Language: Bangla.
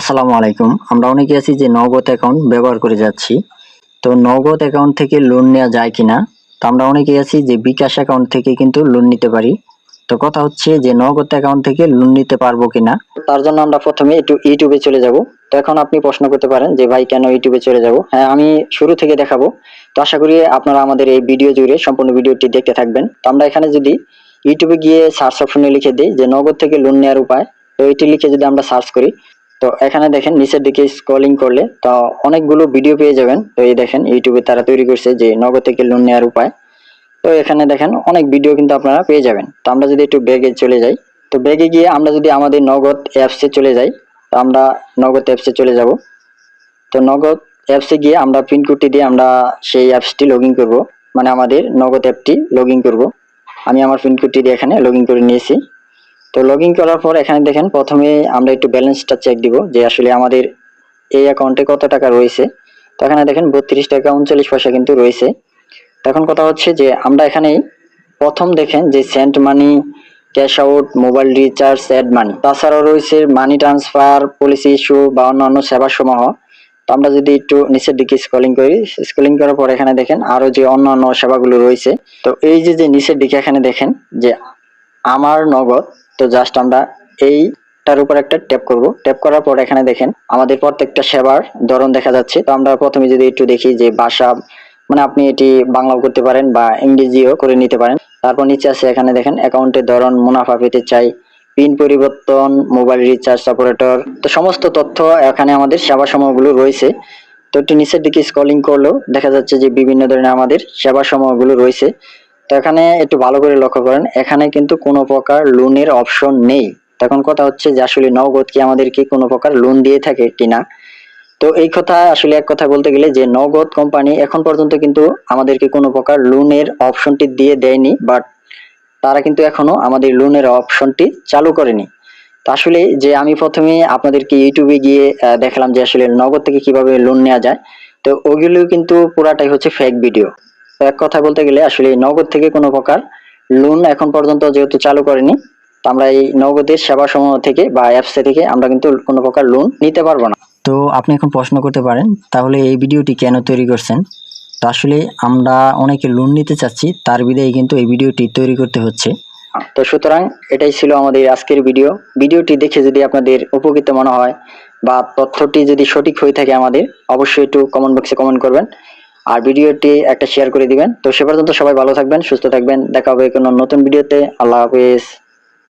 আসসালামু আলাইকুম। আমরা অনেকে আছি যে নগদ অ্যাকাউন্ট ব্যবহার করে যাচ্ছি। তো নগদ অ্যাকাউন্ট থেকে লোন নেওয়া যায় কিনা? তো আমরা অনেকেই আছি যে বিকাশ অ্যাকাউন্ট থেকে কিন্তু লোন নিতে পারি। তো কথা হচ্ছে যে নগদ অ্যাকাউন্ট থেকে লোন নিতে পারব কিনা? তার জন্য আমরা প্রথমে একটু ইউটিউবে চলে যাব। তো এখন আপনি প্রশ্ন করতে পারেন যে, ভাই, কেন ইউটিউবে চলে যাব? হ্যাঁ আমি শুরু থেকে দেখাবো। তো আশা করি আপনারা আমাদের এই ভিডিও জুড়ে সম্পূর্ণ ভিডিওটি দেখতে থাকবেন। তো আমরা এখানে যদি ইউটিউবে গিয়ে সার্চ অপশনে লিখে দিই যে, নগদ থেকে লোন নেওয়ার উপায় তো এটি লিখে যদি আমরা সার্চ করি তো এখানে দেখেন, নিচের দিকে স্ক্রলিং করলে, তো অনেকগুলো ভিডিও পেয়ে যাবেন। তো এই দেখেন ইউটিউবে তারা তৈরি করছে যে নগদ থেকে লোন নেওয়ার উপায়। তো এখানে দেখেন, অনেক ভিডিও কিন্তু আপনারা পেয়ে যাবেন। তো আমরা যদি একটু ব্যাগে চলে যাই, তো ব্যাগে গিয়ে আমরা যদি আমাদের নগদ অ্যাপসে চলে যাই, তো আমরা নগদ অ্যাপসে চলে যাব। তো নগদ অ্যাপসে গিয়ে আমরা পিন কোডটি দিয়ে আমরা সেই অ্যাপসটি লগ ইন করব। মানে আমাদের নগদ অ্যাপটি লগ ইন করব। আমি আমার পিন কোডটি দিয়ে এখানে লগ ইন করে নিয়েছি। তো লগ ইন করার পর এখানে দেখেন প্রথমে আমরা একটু ব্যালেন্সটা চেক দিব যে আসলে আমাদের এই অ্যাকাউন্টে কত টাকা রয়েছে। তো এখানে দেখেন বত্রিশ টাকা উনচল্লিশ পয়সা কিন্তু রয়েছে। তখন কথা হচ্ছে যে আমরা এখানে প্রথম দেখেন যে send money cash out mobile recharge add money তাছাড়াও রয়েছে মানি ট্রান্সফার পলিসি ইস্যু বা অন্যান্য সেবা সমূহ। তো আমরা যদি একটু নিচের দিকে স্ক্রলিং করি স্ক্রলিং করার পর এখানে দেখেন আরও যে অন্যান্য সেবাগুলো রয়েছে। তো এই যে যে নিচের দিকে এখানে দেখেন যে আমার নগদ তো জাস্ট আমরা এইটার উপর একটা ট্যাপ করব। ট্যাপ করার পর এখানে দেখেন, আমাদের প্রত্যেকটা সেবার ধরন দেখা যাচ্ছে। তো আমরা প্রথমে যদি একটু দেখি যে ভাষা মানে আপনি এটি বাংলাও করতে পারেন বা ইংরেজিও করে নিতে পারেন। তারপর নিচে আছে এখানে দেখেন, অ্যাকাউন্টের ধরন, মুনাফা পেতে চাই, পিন পরিবর্তন, মোবাইল রিচার্জ, অপারেটর। তো সমস্ত তথ্য এখানে আমাদের সেবা সমূহগুলো রয়েছে। তো একটু নিচের দিকে স্কলিং করলেও দেখা যাচ্ছে যে বিভিন্ন ধরনের আমাদের সেবা সমূহগুলো রয়েছে। তো এখানে একটু ভালো করে লক্ষ্য করেন, এখানে কিন্তু কোনো প্রকার লোনের অপশন নেই। তখন কথা হচ্ছে যে, আসলে নগদ কি আমাদেরকে কোনো প্রকার লোন দিয়ে থাকে কিনা তো এই কথা আসলে এক কথা বলতে গেলে যে, নগদ কোম্পানি এখন পর্যন্ত কিন্তু আমাদেরকে কোনো প্রকার লোনের অপশনটি দিয়ে দেয়নি বাট তারা কিন্তু এখনও আমাদের লোনের অপশনটি চালু করেনি। তো আসলে যে, আমি প্রথমে আপনাদেরকে ইউটিউবে গিয়ে দেখালাম যে, আসলে নগদ থেকে কীভাবে লোন নেওয়া যায়। তো ওগুলো কিন্তু পুরাটাই হচ্ছে ফেক ভিডিও তো এক কথা বলতে গেলে আসলে নগদ থেকে কোনো প্রকার লোন এখন পর্যন্ত যেহেতু চালু করেনি তো আমরা এই নগদের সেবা সমূহ থেকে বা অ্যাপস থেকে আমরা কিন্তু কোনো প্রকার লোন নিতে পারব না। তো আপনি এখন প্রশ্ন করতে পারেন তাহলে এই ভিডিওটি কেন তৈরি করছেন? তো আসলে আমরা অনেকে লোন নিতে চাচ্ছি তার বিদায় কিন্তু এই ভিডিওটি তৈরি করতে হচ্ছে। তো সুতরাং এটাই ছিল আমাদের আজকের ভিডিও। ভিডিওটি দেখে যদি আপনাদের উপকৃত মনে হয় বা তথ্যটি যদি সঠিক হয়ে থাকে আমাদের অবশ্যই একটু কমেন্ট বক্সে কমেন্ট করবেন। আর ভিডিওটি একটা শেয়ার করে দিবেন। তো সে পর্যন্ত সবাই ভালো থাকবেন, সুস্থ থাকবেন। দেখা হবে কোনো নতুন ভিডিওতে। আল্লাহ হাফেজ।